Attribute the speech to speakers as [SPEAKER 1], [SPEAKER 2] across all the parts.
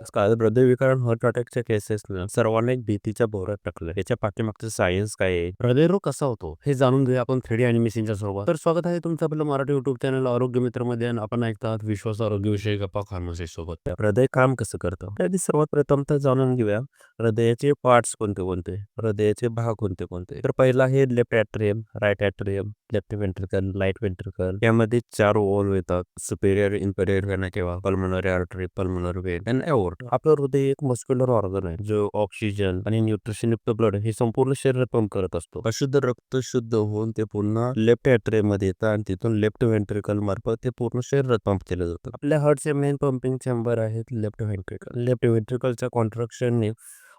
[SPEAKER 1] आजकाल हृदयविकार heart अटॅकच्या cases सर्वांना एक भीतीच्या भोवऱ्यात टाकलं. याच्या पाठीमागचं सायन्स काय आहे? हृदयरोग कसा होतो? हे जाणून घेऊया आपण थ्री अॅनिमेशनच्या सोबत. तर स्वागत आहे तुमचं आपलं मराठी युट्यूब चॅनल आरोग्य मित्रमध्ये आणि आपण ऐकतात विश्वास आरोग्य विषयी गप्पा फार्मसी सोबत. हृदय काम कसं करतं? त्याआधी सर्वात प्रथम तर जाणून घेऊया. हृदयाचे पार्ट्स कोणते कोणते? हृदयाचे भाग कोणते कोणते? तर पहिला आहे left atrium right atrium left ventricle right ventricle यामध्ये चार ओल येतात. सुपेरियर इन्फेरियर वेना किंवा pulmonary artery pulmonary vein and aorta आपलं हृदय एक मस्क्युलर ऑर्गन आहे जो ऑक्सिजन आणि न्यूट्रिशन युक्त ब्लड हे संपूर्ण शरीर पंप करत असतो. अशुद्ध रक्त शुद्ध होऊन ते पुन्हा लेफ्ट ॲट्रियममध्ये येतं आणि तिथून लेफ्ट वेंट्रिकल मार्फत ते पूर्ण शरीरात पंप केलं जातं. आपल्या हार्टचे मेन पंपिंग चेंबर आहेत लेफ्ट वेंट्रिकल लेफ्ट वेंट्रिकलच्या कॉन्ट्रक्शनने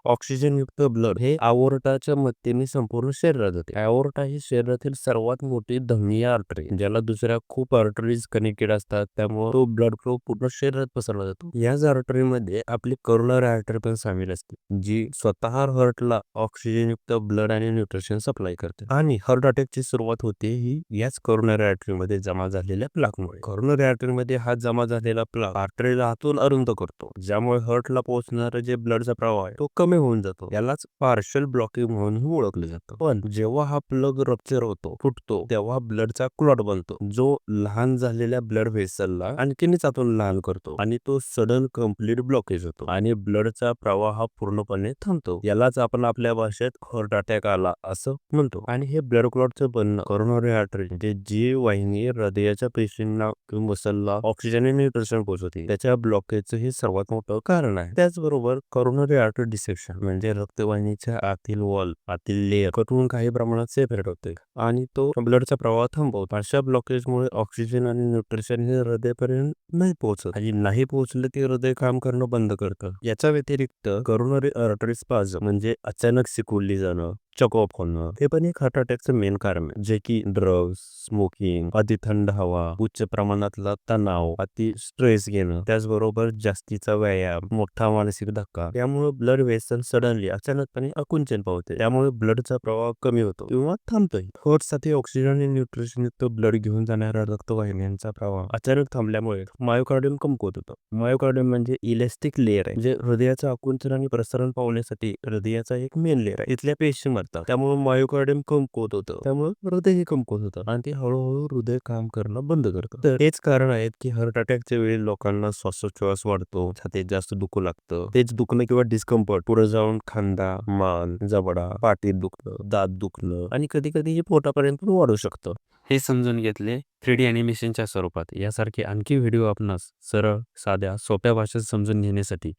[SPEAKER 1] ऑक्सिजन युक्त ब्लड हे आवर्टाच्या मदतीने संपूर्ण शरीरात जाते आवर्टा ही शरीरातील सर्वात मोठी धमनीय आर्टरी ज्याला दुसऱ्या खूप आर्टरीज कनेक्टेड असतात. त्यामुळे तो ब्लड फ्लो पूर्ण शरीरात पसरला जातो. याच आर्टरीमध्ये आपली करोनरी आर्टरी पण सामील असते जी स्वतः हर्टला ऑक्सिजन युक्त ब्लड आणि न्यूट्रिशन सप्लाय करते. आणि हार्ट अटॅकची सुरुवात होते ही याच करोनरी आर्टरीमध्ये जमा झालेल्या प्लाकमुळे करोनरी आर्टरीमध्ये हा जमा झालेला प्लाक आर्टरीला हातून अरुंद करतो ज्यामुळे हर्टला पोहोचणारा जे ब्लडचा प्रवाह आहे तो कमी होऊन जातो. यालाच पार्शल ब्लॉकिंग म्हणून ओळखलं जातं. पण जेव्हा हा प्लग रप्चर होतो फुटतो तेव्हा ब्लडचा क्लॉट बनतो. जो लहान झालेल्या ब्लड व्हेसलला आणखीनच आतून लहान करतो आणि तो सडन कंप्लीट ब्लॉकेज होतो आणि ब्लडचा प्रवाह हा पूर्णपणे थांबतो. यालाच आपण आपल्या भाषेत हार्ट अटॅक आला असं म्हणतो. आणि हे ब्लड क्लॉटचं बनणं करोनरी आर्टरी म्हणजे जी वाहिनी हृदयाच्या पेशींना किंवा मसलला ऑक्सिजन आणि न्यूट्रिशन पोहोचवते. त्याच्या ब्लॉकेजचं हे सर्वात मोठं कारण आहे. त्याचबरोबर करोनरी आर्टरी डिसेक्शन म्हणजे रक्तवाहिनीच्या आतील वॉल आतील लेअर कटून काही प्रमाणात सेपरेट होते. आणि तो ब्लडचा प्रवाह थांबवतो अशा ब्लॉकेजमुळे ऑक्सिजन आणि न्यूट्रिशन हे हृदयापर्यंत नाही पोहोचत. आणि नाही पोहोचलं की हृदय काम करणं बंद करतं. याच्या व्यतिरिक्त करोनरी आर्टरी स्पाज म्हणजे अचानक सिकुडली जाणं चकॉप होणं हे पण एक हार्ट अटॅकचं मेन कारण आहे. जे की ड्रग्स स्मोकिंग अति थंड हवा उच्च प्रमाणातला तणाव अति स्ट्रेस घेणं त्याचबरोबर जास्तीचा व्यायाम मोठा मानसिक धक्का. त्यामुळे ब्लड वेसल सडनली अचानकपणे आकुंचन पावते. त्यामुळे ब्लडचा प्रवाह कमी होतो किंवा थांबतोय हार्टसाठी ऑक्सिजन आणि न्यूट्रिशन युक्त ब्लड घेऊन जाणाऱ्या रक्तवाहिन्यांचा प्रवाह अचानक थांबल्यामुळे मायोकार्डियम कमकुवत होतो. मायोकार्डियम म्हणजे इलेस्टिक लेअर आहे जे हृदयाचं आकुंचन आणि प्रसारण पावण्यासाठी हृदयाचा एक मेन लेअर आहे. इथल्या पेशी मरतात त्यामुळे मायोकार्डियम कमकुवत होतं त्यामुळे हृदयही कमकुवत होतं आणि ते हळूहळू हृदय काम करणं बंद करतं. तर हेच कारण आहेत की हार्ट अटॅकच्या वेळी लोकांना श्वासोच्छ्वास वाढतो. छातीत जास्त दुखू लागतं. तेच दुखणं किंवा डिस्कम्फर्ट पुढे जाऊन खांदा मान जबडा पाठीत दुखणं दात दुखणं आणि कधी कधी हे पोटापर्यंत पण वाढू शकतं. हे समजून घेतले थ्री डी अॅनिमेशनच्या स्वरूपात. यासारखे आणखी व्हिडिओ आपणास सरळ साध्या सोप्या भाषेत समजून घेण्यासाठी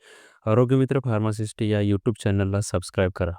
[SPEAKER 1] आरोग्यमित्र फार्मासिस्ट या यूट्यूब चॅनलला सबस्क्राईब करा.